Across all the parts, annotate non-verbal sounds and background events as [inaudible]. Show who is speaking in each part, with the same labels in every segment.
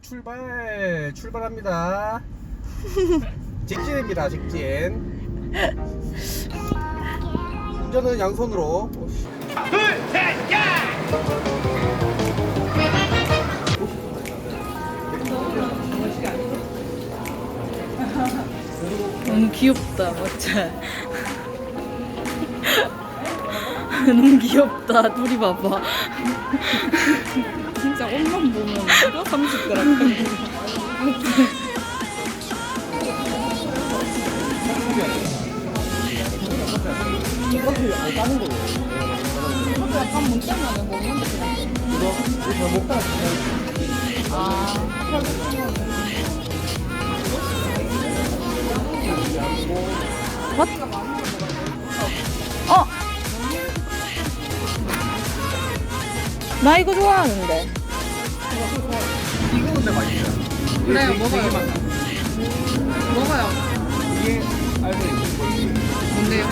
Speaker 1: 출발 출발합니다. [laughs] 직진입니다 직진. 운전은 양손으로.
Speaker 2: 너무 귀엽다, 맞자. [laughs] 너무 귀엽다, 둘이 봐봐. 진짜 옷만 보면 이거 30g.
Speaker 1: 이것을 안 까는 거예요.
Speaker 2: 이것도 약간 문 때문에 먹는데 그냥.
Speaker 1: 이거 이거 먹다가 그냥
Speaker 2: 아, what? 나 이거 좋아하는데.
Speaker 1: 이거 근데 맛있어요.
Speaker 2: 그래요,
Speaker 1: 되게-
Speaker 2: 먹어요. 먹어요.
Speaker 1: 이게 알고 있는 거.
Speaker 2: 뭔데요?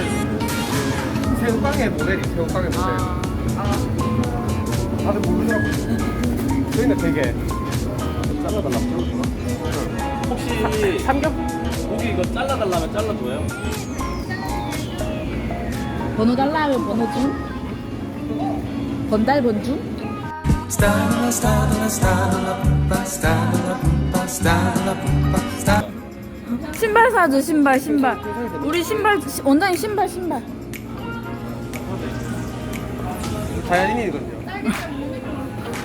Speaker 1: 새우깡의 모델이 새우깡의 모델.
Speaker 2: 아,
Speaker 1: 다들 모르더라고요. 저희는 되게 잘라달라고
Speaker 3: 혹시
Speaker 1: 삼겹
Speaker 3: 고기 이거 잘라달라면 잘라줘요?
Speaker 2: 번호 달라면 번호 중? 번달 번중? 신발 사줘 신발 신발 우리 신발 시- 원장님 신발 신발
Speaker 1: 자연인이거든요.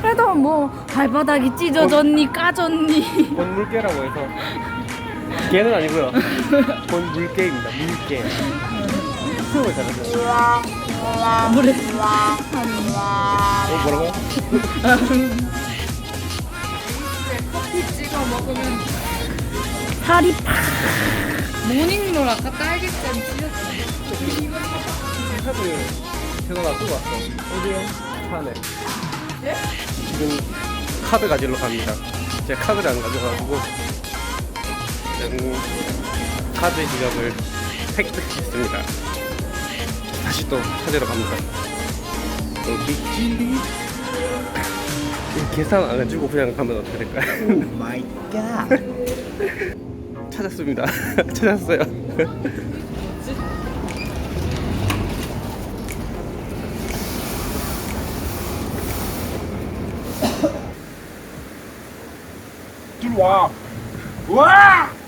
Speaker 2: 그래도 뭐 발바닥이 찢어졌니 까졌니
Speaker 1: 본물개라고 해서 개는 아니고요. 본물개입니다. 물개. 수영을 잘하죠.
Speaker 2: 물에
Speaker 1: 어, 뭐라고?
Speaker 2: 찍어 먹으면 살이 팍 모닝롤 아까 딸기잼 찢었어
Speaker 1: 카드 제가 놔두고 왔어. 어디요? 차 안에. 지금 카드 가지러 갑니다. 제가 카드를 안 가져가지고 카드 지갑을 획득했습니다. 다시 또 찾으러 갑니다. 있지? 계산 안 해주고 그냥 가면 어떻게 될까요? 오 마이 갓. 찾았습니다. [laughs] 찾았어요. 들어와. 와!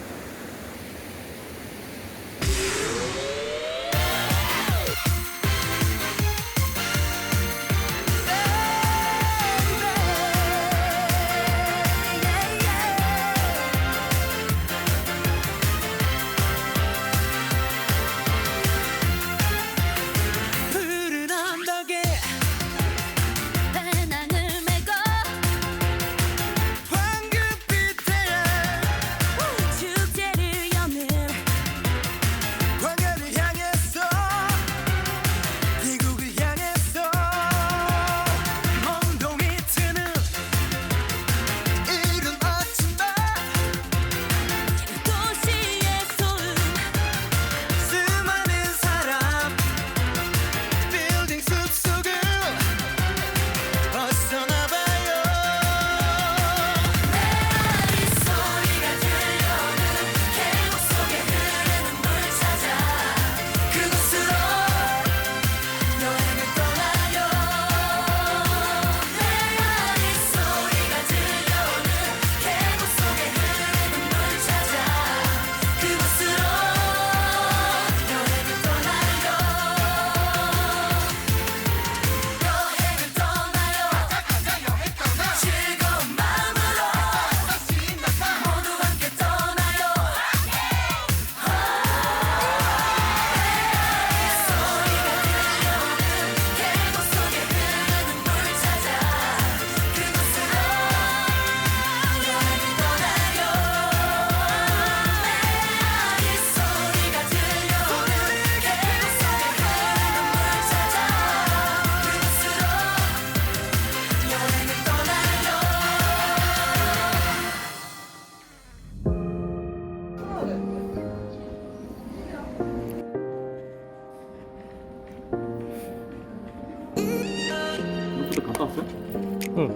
Speaker 4: 응.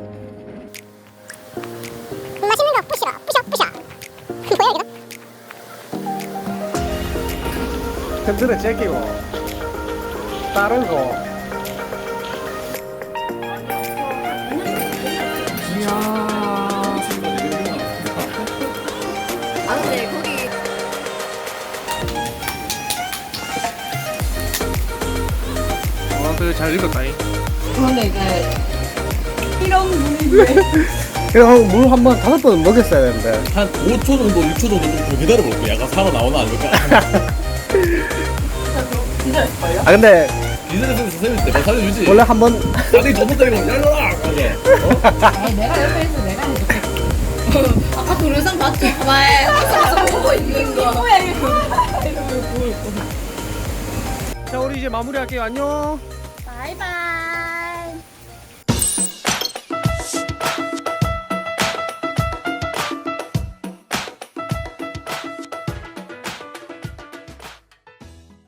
Speaker 4: 맛있는 거 부셔 부셔 부셔. 뭐야
Speaker 1: 이거? 템들은 제끼고 다른 거.
Speaker 5: 아 근데
Speaker 1: 아, 잘 읽었다잉.
Speaker 5: 그런데 이제 이런 분위기에 [laughs]
Speaker 1: 그럼 물 한 번 다섯 번 먹였어야 되는데
Speaker 3: 한 5초 정도, 6초 정도 좀더 기다려볼게요. 약간 살아 나오나 아닐까?
Speaker 5: 기다렸을걸요?
Speaker 1: 아 근데
Speaker 3: 때, 뭐 살려주지.
Speaker 1: 원래 한 번
Speaker 3: 나중에 전부 때리고, 열려라! 하게.
Speaker 5: 아니 내가 옆에 있어 내가 해줄게 아까 동영상 봤죠? 왜 항상 보고 있는 거 뭐야 이거
Speaker 1: 자 우리 이제 마무리할게요 안녕